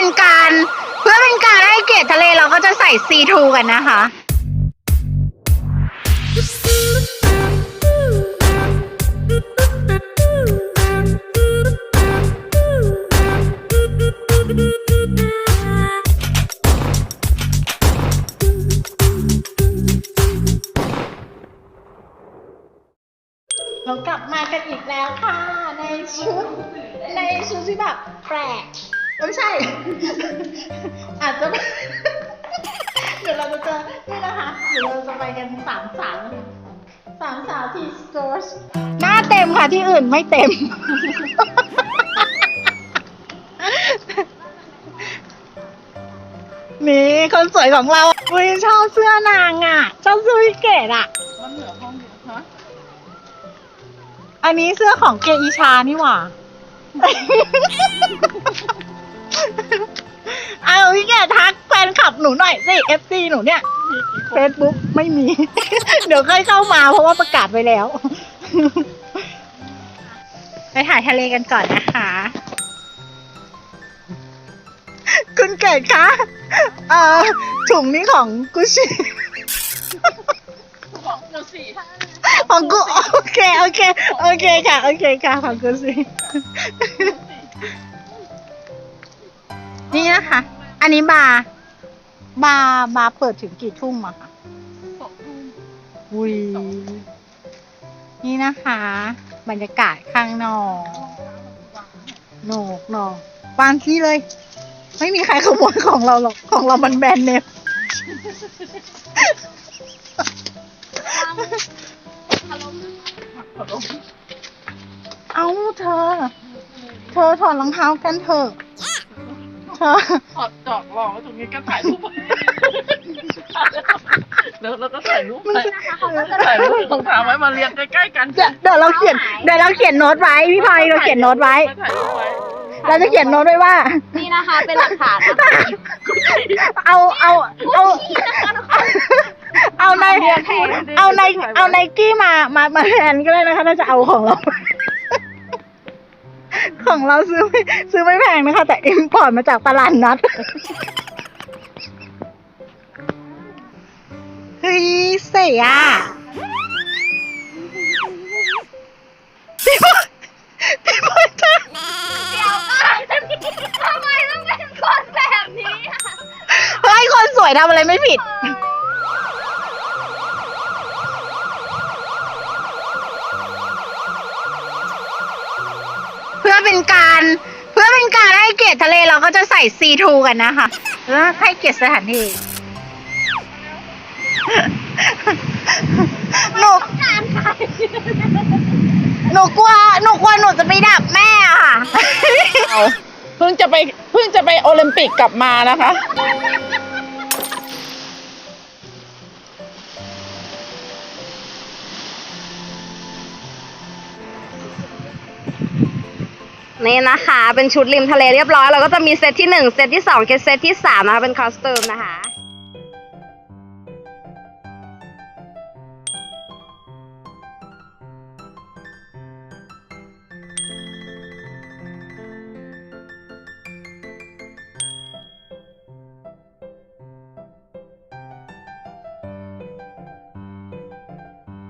เป็นการ เพื่อเป็นการให้เกียรติทะเลเราก็จะใส่ซีทูกันนะคะ เรากลับมากันอีกแล้วค่ะ ในชุดในชุดที่แบบแปลก ไม่ใช่ อาจจะเดี๋ยวเราจะเจอนี่นะคะเดี๋ยวเราจะไปกันสามสาวสามสาวที่สโตร์ชหน้าเต็มค่ะที่อื่นไม่เต็ม นี่คนสวยของเราอุ้ยชอบเสื้อนางอะชอบเสื้อวิเกตอะ มันเหลือห้องเดียวฮะอันนี้เสื้อของเกอีชานี่หว่า เอาพี่แกทักแฟนคลับหนูหน่อยสิ FC หนูเนี่ย Facebook ไม่มี เดี๋ยวค่อยเข้ามาเพราะว่าประกาศไปแล้ว ไปถ่ายทะเลกันก่อนนะคะ คุณเกดคะเอ่อถุงนี้ของกุชิของกูสี่ของกูโอเคโอเค โอเคค่ะ โอเคค่ะ ของกูสิ นี่นะคะ อันนี้บาร์บาร์บาร์เปิดถึงกี่ทุ่มอะคะสองทุ่มอุ้ยนี่นะคะ บรรยากาศข้างนอกโหนกหนอกวางที่เลย ไม่มีใครขโมยของเราหรอก ของเรามันแบรนด์เนมเอาเธอ เธอถอดรองเท้ากันเถอะเธอ ถอดจอกรองไว้ตรงนี้ก็ถ่ายรูปแล้วแล้วก็ถ่ายรูปไปถ่ายรูปรองเท้าไว้มาเรียงใกล้ๆกันเดี๋ยวเดี๋ยวเราเขียนเดี๋ยวเราเขียนโน้ตไว้พี่พลอยเราเขียนโน้ตไว้ ถ่ายรูปไว้เราจะเขียนโน้ตไว้ว่า นี่นะคะ เป็นหลักฐานนะคะเอาเอาเอา เอาในเอาในเอาไนกี้มามามาแทนก็ได้นะคะถ้าจะเอาของเรา ของเราซื้อไม่ซื้อไม่แพงนะคะ แต่อิมพอร์ตมาจากตลาดนัดเฮ้ยเสียพี่พลอยพี่พลอยจ้าเดี๋ยวก่อนทำไมต้องเป็นคนแบบนี้อะ เฮ้ยคนสวยทำอะไรไม่ผิดเพื่อ เป็นการ เพื่อเป็นการให้เกียรติทะเลเราก็จะใส่ซีทูกันนะคะแล้วให้เกียรติสถานที่หนูหนูกลัวหนูกลัวหนูจะไปดับแม่อะค่ะเพิ่งจะไปเพิ่งจะไปโอลิมปิกกลับมานะคะ นี่นะคะ เป็นชุดริมทะเลเรียบร้อย เราก็จะมีเซตที่ 1 เซตที่ 2 เซตที่ 3 นะคะ เป็นคอสตูมนะคะ